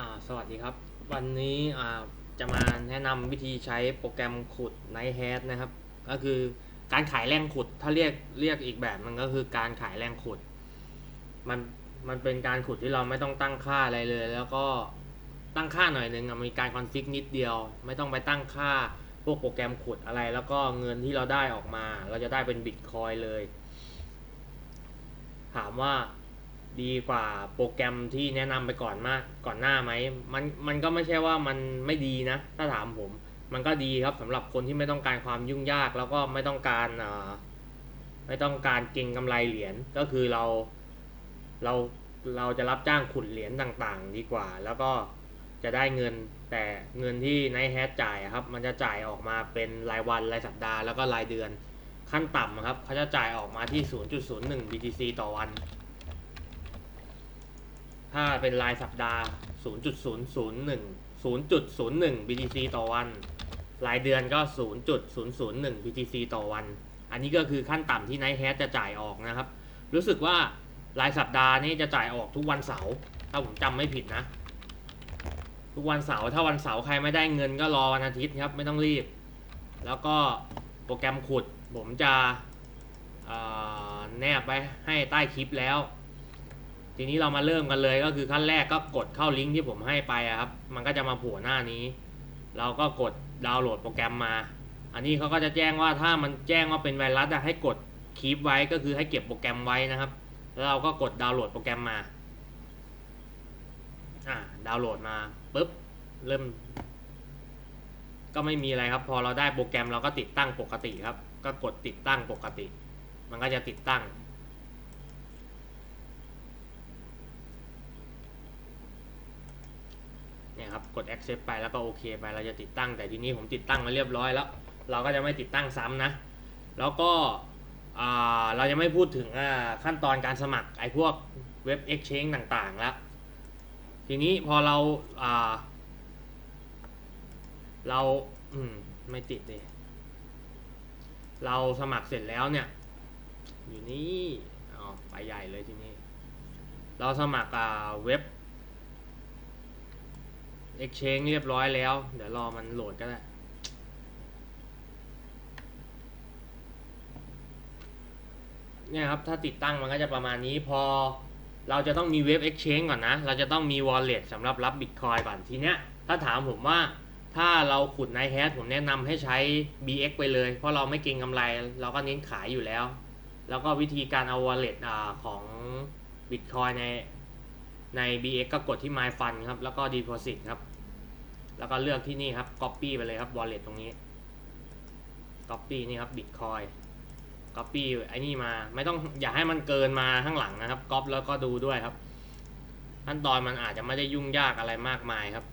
อ่าสวัสดีครับ วันนี้อ่าจะมาแนะนำวิธีใช้โปรแกรมขุด n i g h t h a d นะครับ ก็คือการขายแรงขุดถ้าเรียกเรียกอีกแบบมันก็คือการขายแรงขุด มันมันเป็นการขุดที่เราไม่ต้องตั้งค่าอะไรเลย แล้วก็ตั้งค่าหน่อยหนึ่งมีการคอนฟิกนิดเดียว ไม่ต้องไปตั้งค่าพวกโปรแกรมขุดอะไร แล้วก็เงินที่เราได้ออกมา เราจะได้เป็นบิตคอยเลย ถามว่า ดีกว่าโปรแกรมที่แนะนำไปก่อนมากก่อนหน้าไหมมันมันก็ไม่ใช่ว่ามันไม่ดีนะ ถ้าถามผม มันก็ดีครับสำหรับคนที่ไม่ต้องการความยุ่งยากแล้วก็ไม่ต้องการอ่าไม่ต้องการเก็งกำไรเหรียญก็คือเราเราเราจะรับจ้างขุดเหรียญต่างๆ ดีกว่า แล้วก็จะได้เงินแต่เงินที่ไนแฮทจ่ายครับ มันจะจ่ายออกมาเป็นรายวันรายสัปดาห์แล้วก็รายเดือนขั้นต่ำครับเขาจะจ่ายออกมาที่ 0.01 BTC ต่อวัน ถ้าเป็นรายสัปดาห์ 0.001 0.01 BTC ต่อวัน รายเดือนก็ 0.001 BTC ต่อวัน อันนี้ก็คือขั้นต่ำที่ Night Hat จะจ่ายออกนะครับ รู้สึกว่ารายสัปดาห์นี้จะจ่ายออกทุกวันเสาร์ถ้าผมจำไม่ผิดนะ ทุกวันเสาร์ถ้าวันเสาร์ใครไม่ได้เงินก็รอวันอาทิตย์ครับไม่ต้องรีบ แล้วก็โปรแกรมขุดผมจะแนบไปให้ใต้คลิปแล้ว ทีนี้เรามาเริ่มกันเลยก็คือขั้นแรกก็กดเข้าลิงก์ที่ผมให้ไปครับ มันก็จะมาผล่หน้านี้ เราก็กดดาวน์โหลดโปรแกรมมา อันนี้เขาก็จะแจ้งว่าถ้ามันแจ้งว่าเป็นไวรัสอะให้กดคีปไว้ก็คือให้เก็บโปรแกรมไว้นะครับ แล้วเราก็กดดาวน์โหลดโปรแกรมมา อ่า ดาวน์โหลดมาปุ๊บ เริ่ม ก็ไม่มีอะไรครับ พอเราได้โปรแกรมเราก็ติดตั้งปกติครับ ก็กดติดตั้งปกติ มันก็จะติดตั้ง ครับ กด accept ไปแล้วก็โอเคไป เราจะติดตั้ง แต่ทีนี้ผมติดตั้งมาเรียบร้อยแล้ว เราก็จะไม่ติดตั้งซ้ำนะ แล้วก็เราจะไม่พูดถึงขั้นตอนการสมัครไอ้พวกเว็บ exchange ต่างๆแล้ว ทีนี้พอเราอ่าเราอืมไม่ติดเลยเราสมัครเสร็จแล้วเนี่ย อยู่นี่อ๋อไปใหญ่เลยทีนี้ เราสมัครเว็บ Exchange เรียบร้อยแล้ว เดี๋ยวรอมันโหลดก็ได้ เนี่ยครับ ถ้าติดตั้งมันก็จะประมาณนี้พอเราจะต้องมีเว็บ Exchange ก่อนนะ เราจะต้องมี Wallet สำหรับรับ Bitcoin ก่อนทีเนี้ย ถ้าถามผมว่าถ้าเราขุดในแฮชผมแนะนำให้ใช้ BX ไปเลย เพราะเราไม่เก็งกำไร เราก็เน้นขายอยู่แล้ว แล้วก็วิธีการเอา Wallet อ่าของ Bitcoin ในใน BX ก็กดที่ My Fund ครับ แล้วก็ Deposit ครับ แล้วก็เลือกที่นี่ครับ Copy ไปเลยครับ Wallet ตรงนี้ Copy นี่ครับ Bitcoin Copy ไอ้นี่มาไม่ต้องอย่าให้มันเกินมาข้างหลังนะครับ Cop แล้วก็ดูด้วยครับขั้นตอนมันอาจจะไม่ได้ยุ่งยากอะไรมากมายครับ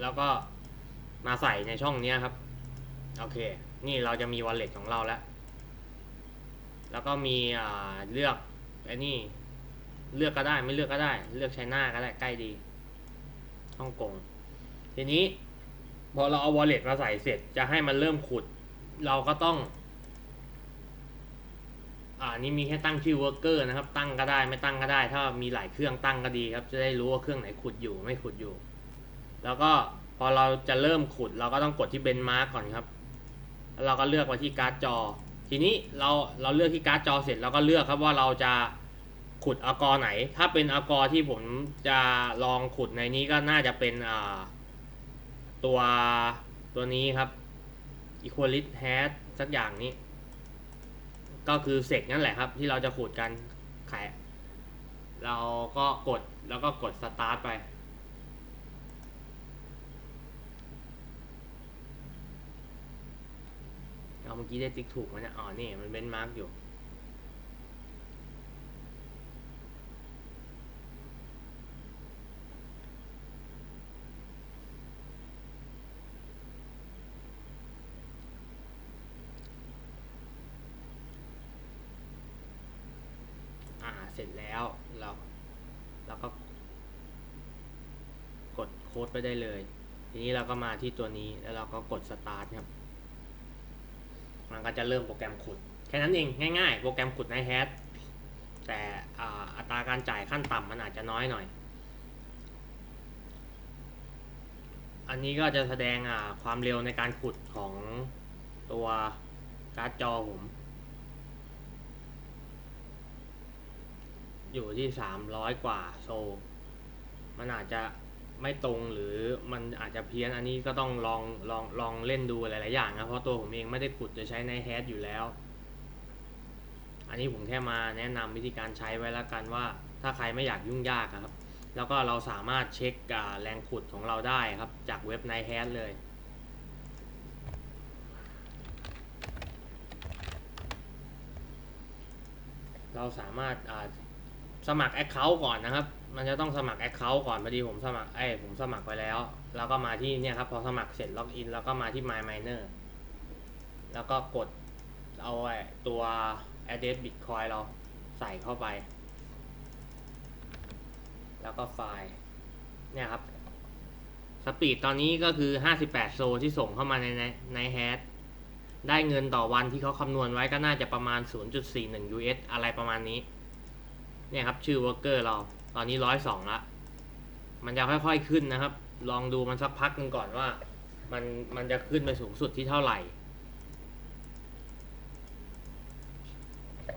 แล้วก็มาใส่ในช่องนี้ครับ โอเค นี่เราจะมี Wallet ของเราแล้ว แล้วก็มีเลือกไอ้นี่เลือกก็ได้ไม่เลือกก็ได้ เลือกใช้หน้าก็ได้ใกล้ดีฮ่องกงทีนี้ พอเราเอา wallet มาใส่เสร็จจะให้มันเริ่มขุด เราก็ต้อง อ่านี่มีแค่ตั้งชื่อ worker นะครับ ตั้งก็ได้ไม่ตั้งก็ได้ ถ้ามีหลายเครื่องตั้งก็ดีครับ จะได้รู้ว่าเครื่องไหนขุดอยู่ไม่ขุดอยู่ แล้วก็พอเราจะเริ่มขุด เราก็ต้องกดที่ benchmark ก่อนครับแล้วเราก็เลือกไปที่การ์ดจอ ทีนี้เราเราเลือกที่การ์ดจอเสร็จเราก็เลือกครับว่าเราจะขุดอากอไหน ถ้าเป็นอากอที่ผมจะลองขุดในนี้ก็น่าจะเป็นอ่า ตัวตัวนี้ครับ equalis hat สักอย่างนี้ ก็คือเสกนั่นแหละครับ ที่เราจะขุดกันขายเราก็กดแล้วก็กด start ไปเอาเมื่อกี้ได้ติ๊กถูกไหมเนี่ยอ๋อนี่มันเป็นมาร์กอยู่ อ่า เส ร็จแล้วเราเราก็กดโค้ดไปได้เลย ทีนี้เราก็มาที่ตัวนี้แล้วเราก็กด start ครับ มันก็จะเริ่มโปรแกรมขุด แค่นั้นเองง่ายๆ โปรแกรมขุดในแฮชแต่อัตราการจ่ายขั้นต่ำมันอาจจะน้อยหน่อย อันนี้ก็จะแสดงความเร็วในการขุดของตัวการ์ดจอผม อยู่ที่สามร้อยกว่าโซมันอาจจะไม่ตรงหรือมันอาจจะเพี้ยนอันนี้ก็ต้องลองลองลองเล่นดูหลาย ๆ อย่างนะเพราะตัวผมเองไม่ได้ขุดจะใช้ในแฮชอยู่แล้ว อันนี้ผมแค่มาแนะนำวิธีการใช้ไว้แล้วกันว่า ถ้าใครไม่อยากยุ่งยากครับ แล้วก็เราสามารถเช็คแรงขุดของเราได้ครับ จากเว็บไนแฮชเลยเราสามารถอ่า สมัคร Account ก่อนนะครับ มันจะต้องสมัคร Account ก่อนพอดีผมสมัครไอ้ยผมสมัครไปแล้ว แล้วก็มาที่เนี่ยครับพอสมัครเสร็จล็อกอินแล้วก็มาที่ My Miner แล้วก็กดเอาไอ้ตัว address bitcoin เราใส่เข้าไป แล้วก็ไฟล์ เนี่ยครับ สปีดตอนนี้ก็คือ 58 โซที่ส่งเข้ามาในในในแฮชได้เงินต่อวันที่เขาคำนวณไว้ก็น่าจะประมาณ 0.41 US อะไรประมาณนี้ เนี่ยครับชื่อ worker เรา ตอนนี้102ละมันจะค่อยๆขึ้นนะครับ ลองดูมันสักพักหนึงก่อนว่า มันมันจะขึ้นไปสูงสุดที่เท่าไหร่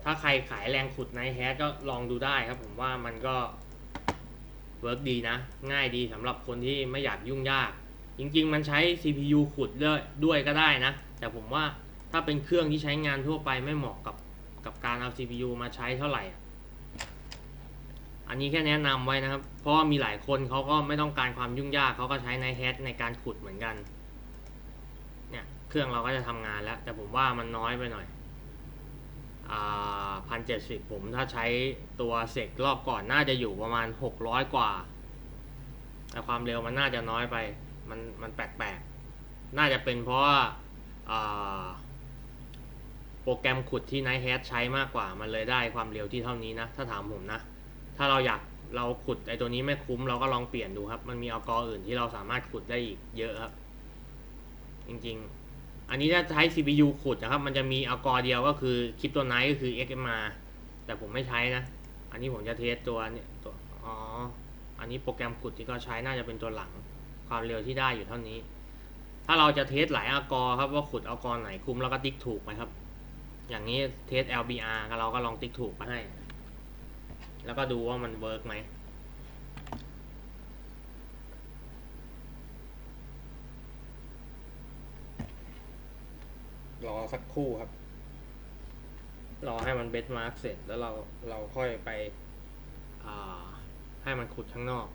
ถ้าใครขายแรงขุดในแฮชก็ลองดูได้ครับ ผมว่ามันก็เวิร์กดีนะ ง่ายดีสำหรับคนที่ไม่อยากยุ่งยาก จริง ๆ มันใช้ CPU ขุดด้วยด้วยก็ได้นะ แต่ผมว่าถ้าเป็นเครื่องที่ใช้งานทั่วไปไม่เหมาะกับกับการเอา CPU มาใช้เท่าไหร่ อันนี้แค่แนะนำไว้นะครับ เพราะว่ามีหลายคนเขาก็ไม่ต้องการความยุ่งยากเขาก็ใช้ในแฮชในการขุดเหมือนกัน เนี่ยเครื่องเราก็จะทำงานแล้ว แต่ผมว่ามันน้อยไปหน่อยอ่าพันเจ็ดสิบผมถ้าใช้ตัวเสกรอบก่อนน่าจะอยู่ประมาณหกร้อยกว่า แต่ความเร็วมันน่าจะน้อยไป มันมันแปลกๆ น่าจะเป็นเพราะว่าโปรแกรมขุดที่ Night Hat ใช้มากกว่า มันเลยได้ความเร็วที่เท่านี้นะ ถ้าถามผมนะ ถ้าเราอยากเราขุดไอตัวนี้ไม่คุ้มเราก็ลองเปลี่ยนดูครับ มันมีอกอื่นที่เราสามารถขุดได้อีกเยอะครับ จริงๆ อันนี้ถ้าใช้ CPU ขุดนะครับ มันจะมีอกเดียวก็คือคลิปตัวไนก็คือ XMR แต่ผมไม่ใช้นะ อันนี้ผมจะเทสตัวเนี่ยตัวอ๋อ อันนี้โปรแกรมขุดที่เขาใช้น่าจะเป็นตัวหลัง ความเร็วที่ได้อยู่เท่านี้ ถ้าเราจะเทสหลายอกครับว่าขุดอกไหนคุ้มแล้วก็ติ๊กถูกไหมครับ อย่างนี้เทส LBR เราก็ลองติ๊กถูกมาให้ แล้วก็ดูว่ามันเวิร์กไหมรอสักครู่ครับ รอให้มันเบสมาร์กเสร็จแล้วเราเราค่อยไปอ่าให้มันขุดข้างนอก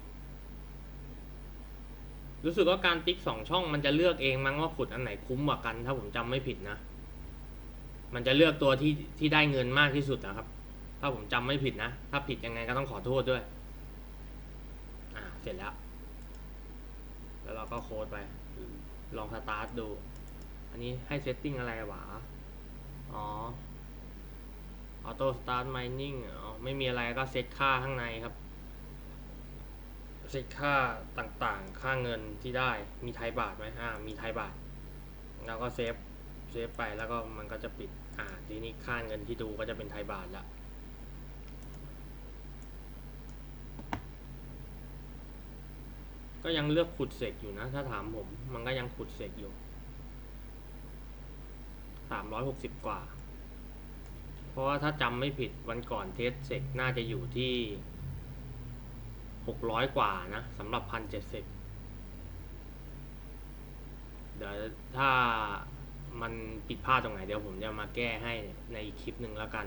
รู้สึกว่าการติ๊กสองช่องมันจะเลือกเองมั้งว่าขุดอันไหนคุ้มกว่ากัน ถ้าผมจำไม่ผิดนะ มันจะเลือกตัวที่ที่ได้เงินมากที่สุดนะครับ ถ้าผมจำไม่ผิดนะ ถ้าผิดยังไงก็ต้องขอโทษด้วย อ่า เสร็จแล้ว แล้วเราก็โค้ดไป ลองสตาร์ทดู อันนี้ให้เซตติ้งอะไรหวะอ๋อ ออโต้สตาร์ทไมนิ่งอ๋อ ไม่มีอะไรก็เซตค่าข้างในครับ เซตค่าต่างๆ ค่าเงินที่ได้ มีไทยบาทไหมอ่า มีไทยบาท แล้วก็เซฟ เซฟไปแล้วก็มันก็จะปิด อ่า ทีนี้ค่าเงินที่ดูก็จะเป็นไทยบาทละ ก็ยังเลือกขุดเสกอยู่นะ ถ้าถามผม มันก็ยังขุดเสกอยู่สามร้อยหกสิบกว่า เพราะว่าถ้าจำไม่ผิดวันก่อนเทสเสกน่าจะอยู่ที่หกร้อยกว่านะสำหรับพันเจ็ดสิบเดี๋ยวถ้ามันผิดพลาดตรงไหนเดี๋ยวผมจะมาแก้ให้ในอีกคลิปหนึ่งแล้วกัน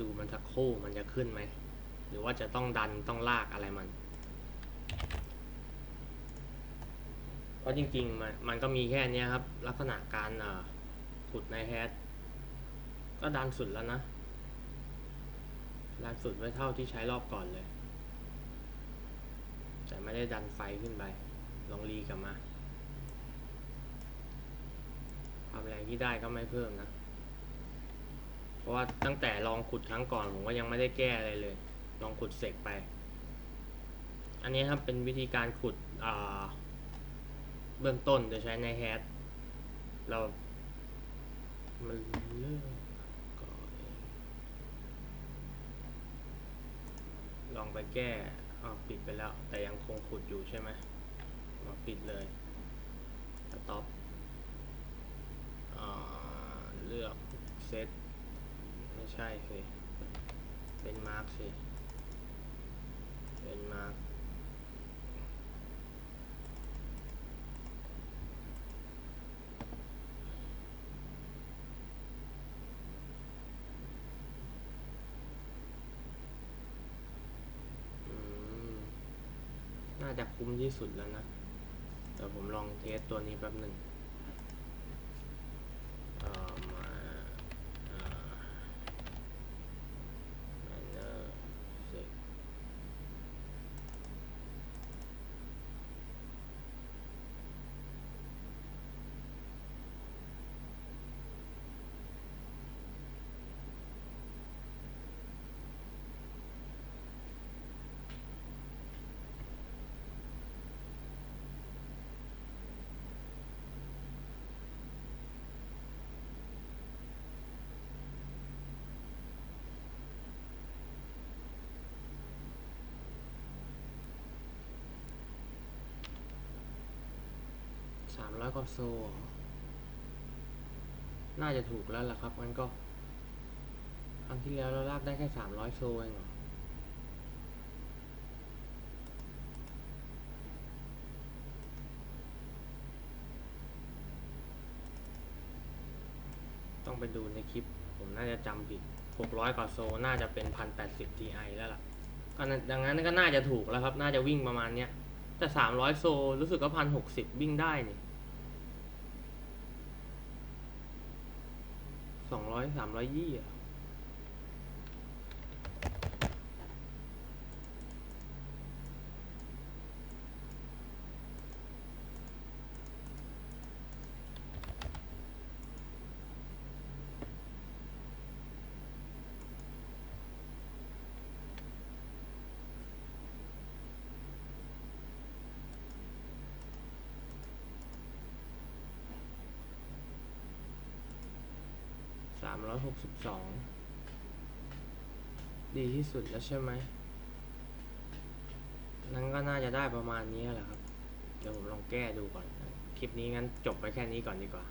ดูมันสักคู่มันจะขึ้นไหม หรือว่าจะต้องดันต้องลากอะไรมัน เพราะจริงๆมันมันก็มีแค่เนี้ยครับ ลักษณะการขุดในแฮชก็ดันสุดแล้วนะดันสุดไว้เท่าที่ใช้รอบก่อนเลย แต่ไม่ได้ดันไฟขึ้นไป ลองรีกลับมาความแรงที่ได้ก็ไม่เพิ่มนะ ราะว่าตั้งแต่ลองขุดครั้งก่อนผมก็ยังไม่ได้แก้อะไรเลย ลองขุดเสกไป อันนี้ครับเป็นวิธีการขุดเบื้องต้นจะใช้ในแฮชเรามันเลือกก่อนลองไปแก้อ้าวปิดไปแล้ว แต่ยังคงขุดอยู่ใช่ไหมมาปิดเลยสต็อปเลือกเซต ไม่ใช่สิเป็นมาร์กสิเป็นมาร์กน่าจะคุ้มที่สุดแล้วนะเดี๋ยวผมลองเทสตัวนี้แป๊บหนึ่งเอ่อมาเอ่อ Miner Set สามร้อยกว่าโซ น่าจะถูกแล้วล่ะครับงั้นก็ ครั้งที่แล้วเราลากได้แค่สามร้อยโซเองเหรอต้องไปดูในคลิป ผมน่าจะจำผิด 600 กว่าโซ น่าจะเป็น 1080 Ti แล้วล่ะก็ดังนั้นก็น่าจะถูกแล้วครับ น่าจะวิ่งประมาณเนี้ย แต่ 300 โซ รู้สึกว่า1,060วิ่งได้นี่ สองร้อยสามร้อยยี่อะ ร้อยหกสิบสองดีที่สุดแล้วใช่ไหมนั้นก็น่าจะได้ประมาณนี้แหละครับ เดี๋ยวผมลองแก้ดูก่อน คลิปนี้งั้นจบไปแค่นี้ก่อนดีกว่า